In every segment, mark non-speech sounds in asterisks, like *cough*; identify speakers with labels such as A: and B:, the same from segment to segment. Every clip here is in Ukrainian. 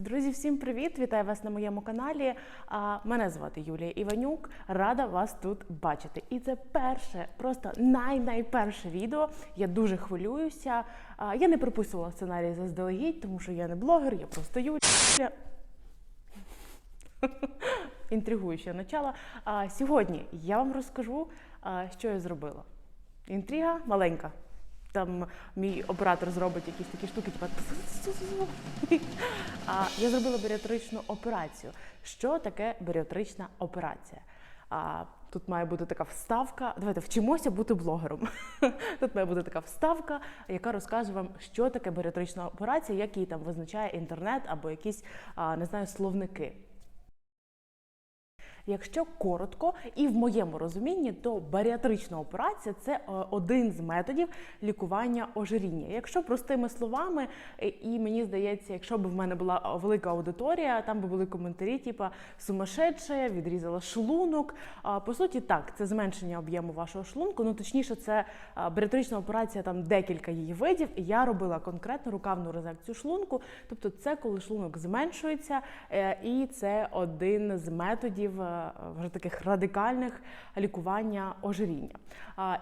A: Друзі, всім привіт! Вітаю вас на моєму каналі. Мене звати Юлія Іванюк. Рада вас тут бачити. І це перше, просто най-найперше відео. Я дуже хвилююся. Я не приписувала сценарій заздалегідь, тому що я не блогер, я просто Юлія. *laughs* Інтригуюче начало. Сьогодні я вам розкажу, що я зробила. Інтрига маленька. Там мій оператор зробить якісь такі штуки, типу. А я зробила баріатричну операцію. Що таке баріатрична операція? А, Тут має бути така вставка. Давайте вчимося бути блогером. *laughs* Тут має бути така вставка, яка розкаже вам, що таке баріатрична операція, як її там визначає інтернет або якісь не знаю словники. Якщо коротко і в моєму розумінні, то баріатрична операція це е, один з методів лікування ожиріння. Якщо простими словами, е, і мені здається, якщо б в мене була е, велика аудиторія, там би були коментарі, типу сумасшедше, відрізала шлунок. По суті, так, це зменшення об'єму вашого шлунку. Ну точніше, це баріатрична операція, там декілька її видів. І я робила конкретно рукавну резекцію шлунку. Тобто, це коли шлунок зменшується, і це один з методів вже таких радикальних лікування ожиріння.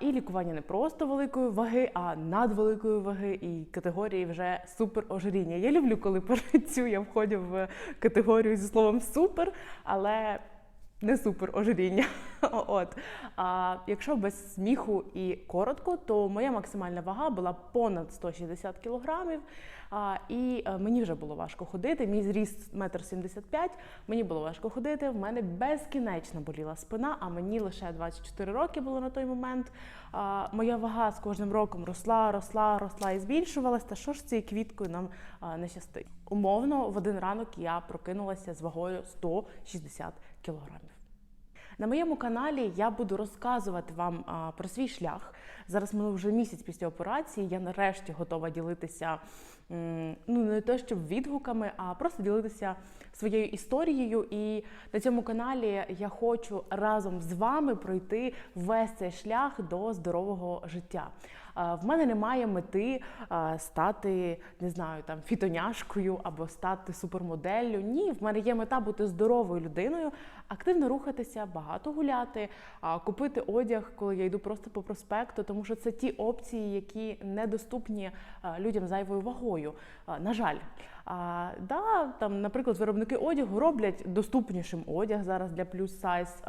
A: І лікування не просто великої ваги, а надвеликої ваги і категорії вже суперожиріння. Я люблю, коли *laughs* цю я входжу в категорію зі словом супер, але не супер ожиріння. *laughs* От. А якщо без сміху і коротко, то моя максимальна вага була понад 160 кілограмів. А, і е, мені вже було важко ходити. Мій зріст 1,75 м, мені було важко ходити. В мене безкінечно боліла спина, а мені лише 24 роки було на той момент. А, моя вага з кожним роком росла, росла, росла і збільшувалась. Та що ж цією квіткою нам а, не щастить? Умовно, в один ранок я прокинулася з вагою 160 кілограмів. На моєму каналі я буду розказувати вам про свій шлях. Зараз ми вже місяць після операції. Я нарешті готова ділитися ну не те, щоб відгуками, а просто ділитися своєю історією. І на цьому каналі я хочу разом з вами пройти весь цей шлях до здорового життя. В мене немає мети стати, не знаю, там фітоняшкою або стати супермоделлю. Ні, в мене є мета бути здоровою людиною, активно рухатися, багато гуляти, купити одяг, коли я йду просто по проспекту, тому що це ті опції, які недоступні людям зайвою вагою. На жаль. А, да, там, наприклад, виробники одягу роблять доступнішим одяг зараз для плюс сайз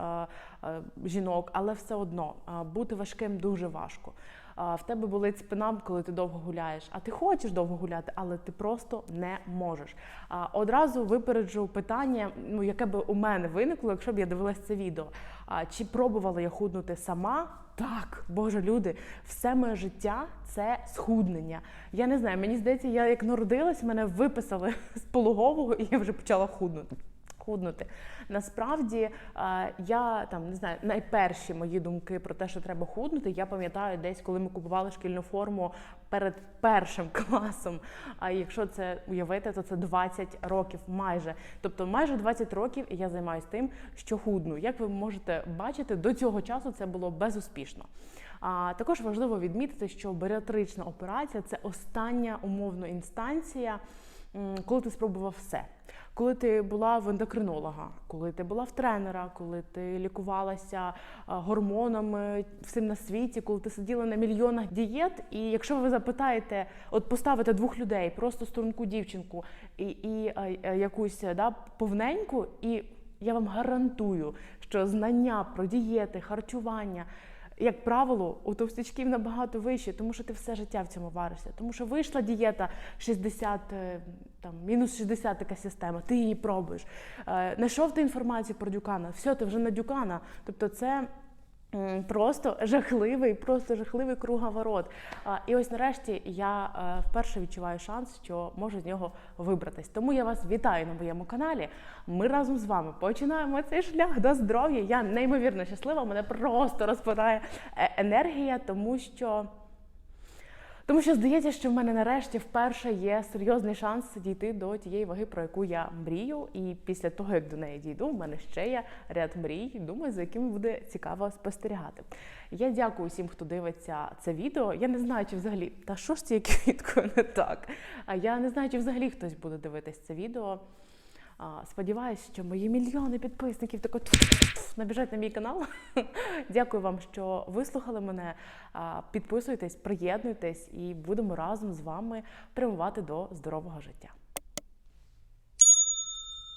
A: жінок, але все одно бути важким дуже важко. В тебе болить спина, коли ти довго гуляєш, а ти хочеш довго гуляти, але ти просто не можеш. А, одразу випереджу питання, ну яке би у мене виникло, якщо б я дивилась це відео. Чи пробувала я худнути сама? Так, боже, люди, все моє життя це схуднення. Я не знаю, мені здається, я як народилась, мене виписали *laughs* з пологового, і я вже почала худнути. Худнути. Насправді е, я там не знаю, найперші мої думки про те, що треба худнути. Я пам'ятаю десь, коли ми купували шкільну форму перед першим *laughs* класом. А якщо це уявити, то це 20 років майже. Тобто майже 20 років я займаюся тим, що худну. Як ви можете бачити, до цього часу це було безуспішно. А також важливо відмітити, що баріатрична операція це остання умовно інстанція, коли ти спробував все. Коли ти була в ендокринолога, коли ти була в тренера, коли ти лікувалася гормонами всім на світі, коли ти сиділа на мільйонах дієт, і якщо ви запитаєте, от поставите двох людей, просто струнку дівчинку і і а, якусь да, повненьку, і я вам гарантую, що знання про дієти, харчування. Як правило, у товстячків набагато вище, тому що ти все життя в цьому варишся. Тому що вийшла дієта 60, там, мінус 60 така система, ти її пробуєш. Знайшов ти інформацію про дюкана, все, ти вже на дюкана. Тобто це Просто жахливий, просто жахливий круговорот. І ось нарешті я е, вперше відчуваю шанс, що можу з нього вибратись. Тому я вас вітаю на моєму каналі. Ми разом з вами починаємо цей шлях до здоров'я. Я неймовірно щаслива. Мене просто розпадає е, енергія, тому що. Тому що здається, що в мене нарешті вперше є серйозний шанс дійти до тієї ваги, про яку я мрію. І після того, як до неї дійду, в мене ще є ряд мрій. Думаю, за якими буде цікаво спостерігати. Я дякую всім, хто дивиться це відео. Я не знаю, чи взагалі та що ж цією квіткою не так. А я не знаю, чи взагалі хтось буде дивитись це відео. Сподіваюсь, що мої мільйони підписників тако набіжать на мій канал. *laughs* Дякую вам, що вислухали мене. Підписуйтесь, приєднуйтесь і будемо разом з вами прямувати до здорового життя.